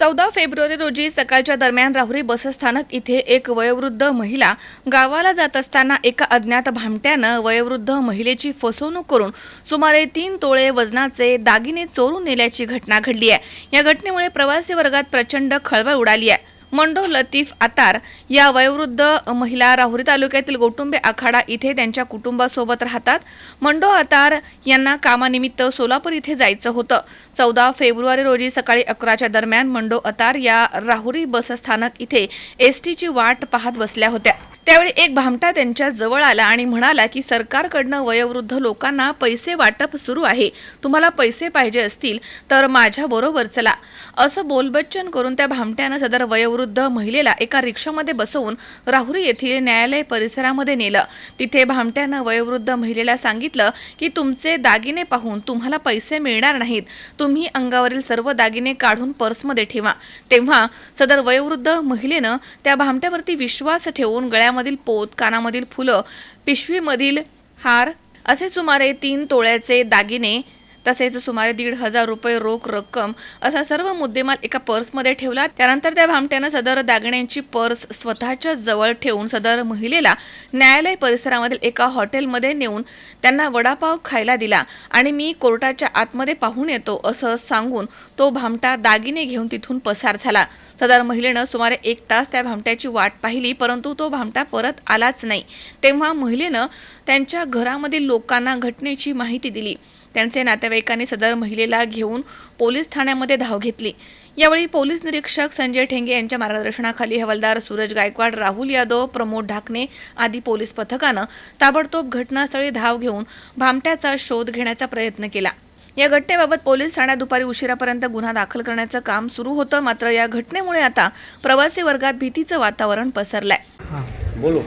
चौदा फेब्रुवारी रोजी सकाळच्या दरम्यान राहुरी बसस्थानक इथे एक वयोवृद्ध महिला गावाला जात असताना एका अज्ञात भामट्यानं वयोवृद्ध महिलेची फसवणूक करून सुमारे तीन तोळे वजनाचे दागिने चोरून नेल्याची घटना घडली आहे. या घटनेमुळे प्रवासी वर्गात प्रचंड खळबळ उडाली आहे. मंडो लतीफ आतार या वयोवृद्ध महिला राहुरी तालुक्यातील गोटुंबे आखाडा इथे त्यांच्या कुटुंबासोबत राहतात. मंडो आतार यांना कामानिमित्त सोलापूर इथे जायचं होतं. चौदा फेब्रुवारी रोजी सकाळी अकराच्या दरम्यान मंडो अतार या राहुरी बसस्थानक इथे एस टीची वाट पाहत बसल्या होत्या. त्यावेळी एक भामटा त्यांच्या जवळ आला आणि म्हणाला की सरकारकडनं वयोवृद्ध लोकांना पैसे वाटप सुरू आहे. तुम्हाला पैसे पाहिजे असतील तर माझ्या बरोबर चला. असं बोलबच्चन करून त्या भामट्यानं सदर वयोवृद्ध महिलेला एका रिक्षामध्ये बसवून राहुरी येथील न्यायालय परिसरामध्ये नेलं. तिथे भामट्यानं वयोवृद्ध महिलेला सांगितलं की तुमचे दागिने पाहून तुम्हाला पैसे मिळणार नाहीत. तुम्ही अंगावरील सर्व दागिने काढून पर्समध्ये ठेवा. तेव्हा सदर वयोवृद्ध महिलेनं त्या भामट्यावरती विश्वास ठेवून गळ्यामधील पोत कानामधील फुलं पिशवीमधील हार असे सुमारे तीन तोळ्याचे दागिने तसेच सुमारे दीड हजार रुपये रोख रक्कम असा सर्व मुद्देमाल एका पर्समध्ये ठेवला. त्यानंतर त्या भामट्यानं सदर दागिन्यांची पर्स स्वतःच्या जवळ ठेवून सदर महिलेला न्यायालय परिसरामधील एका हॉटेलमध्ये नेऊन त्यांना वडापाव खायला दिला आणि मी कोर्टाच्या आतमध्ये पाहून येतो असं सांगून तो भामटा दागिने घेऊन तिथून पसार झाला. सदर महिलेनं सुमारे एक तास त्या भामट्याची वाट पाहिली परंतु तो भामटा परत आलाच नाही. तेव्हा महिलेनं त्यांच्या घरामधील लोकांना घटनेची माहिती दिली. त्यांचे नातेवाईकांनी सदर महिलेला घेऊन पोलीस ठाण्यामध्ये धाव घेतली. यावेळी पोलीस निरीक्षक संजय ठेंगे यांच्या मार्गदर्शनाखाली हवालदार सूरज गायकवाड राहुल यादव प्रमोद ढाकणे आदी पोलीस पथकानं ताबडतोब घटनास्थळी धाव घेऊन भामट्याचा शोध घेण्याचा प्रयत्न केला. या घटनेबाबत पोलीस ठाण्यात दुपारी उशिरापर्यंत गुन्हा दाखल करण्याचं काम सुरू होतं मात्र या घटनेमुळे आता प्रवासी वर्गात भीतीचं वातावरण पसरलंय. हाँ बोलो.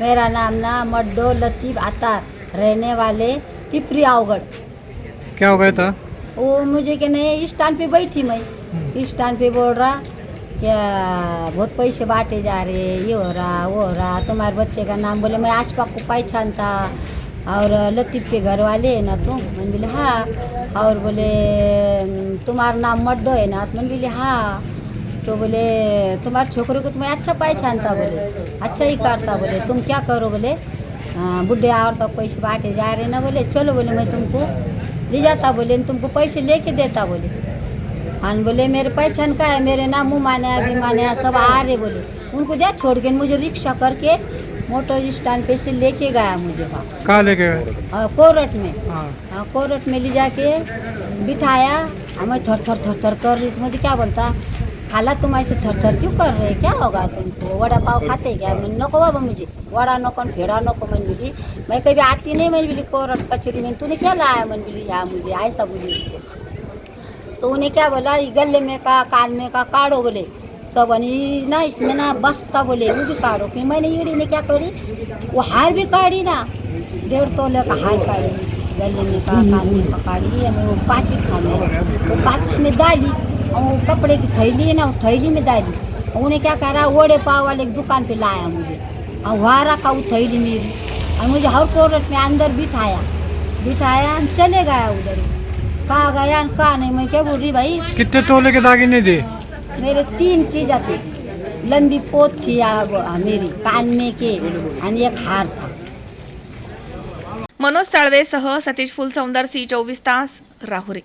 मेरा नाम ना मड्डो लतीफ़ अतार रहने वाले पिपरी आवगढ़ क्या हो गया था? वो मुझे के नहीं स्टैंड पे बैठी मैं। स्टैंड पे बोल रहा क्या बहुत पैसे बांटे जा रहे ये हो रहा वो हो रहा तुम्हारे बच्चे का नाम बोले मैं आशफाक को पहचानता और लतीफ़ के घर वाले है ना तुम मैंने बोले हाँ। और बोले तुम्हारा नाम मड्डो है ना? मैंने बोले हाँ। तो बोले तुम्हारे छोकरे को तो मैं अच्छा पहचानता बोले अच्छा ही करता बोले तुम क्या करो बोले? "हाँ, बुढ़े और तो पैसे बांटे जा रहे ना बोले चलो बोले मैं तुमको ले जाता बोले तुमको पैसे लेके देता बोले। हाँ बोले मेरे पहचान का है मेरे नाम माने अभी माने सब आ रहे बोले। उनको दिया छोड़ के मुझे रिक्शा करके मोटर स्टैंड पे से लेके गया मुझे कहाँ लेके गए? कोरट में। हाँ। हाँ, कोरट में ले जाके बिठाया। हमें थर थर थर थर कर रही मुझे क्या बोलता? खाला तुम ऐसे थर थर क्यों कर रहे क्या होगा तुमको वड़ा पाव खाते क्या? मैं नको बाबा मुझे। वड़ा नको फेड़ा नको मैं बोली मैं कभी आती नहीं मैं बोली कोरट कचरी में। तूने क्या लाया मैं बोली यहाँ मुझे ऐसा बोली उसको तो उन्हें क्या बोला? गले में का, कान में का काढ़ो बोले। सब अनि, ना इसमें ना बस्ता बोले। वो भी काढ़ो फिर मैंने ईड़ी ने क्या करी? वो हार भी काढ़ी ना। डेढ़ तोले का हार काढ़ी। गले में का, कान में का काढ़ी। हमें वो पाकिट खाने वो पाकिट में डाली। और वो कपड़े की थैली है ना वो थैली में डाली और उन्हें क्या करा वड़े पाव वाले की दुकान पे लाया मुझे. और वहाँ रखा वो थैली मेरी. और मुझे हर कोरट में अंदर बिठाया. बिठाया और चले गया उधर. कहाँ गया और कहाँ नहीं मैं क्या बोल रही भाई? कितने तोले के दागिने थे मेरे तीन चीज़ें थी. लंबी पोत थी मेरी कान में के आणि एक हार था. मनोज साळवेसह सतीश फुलसौंदर सी चोवीस तास राहुरी.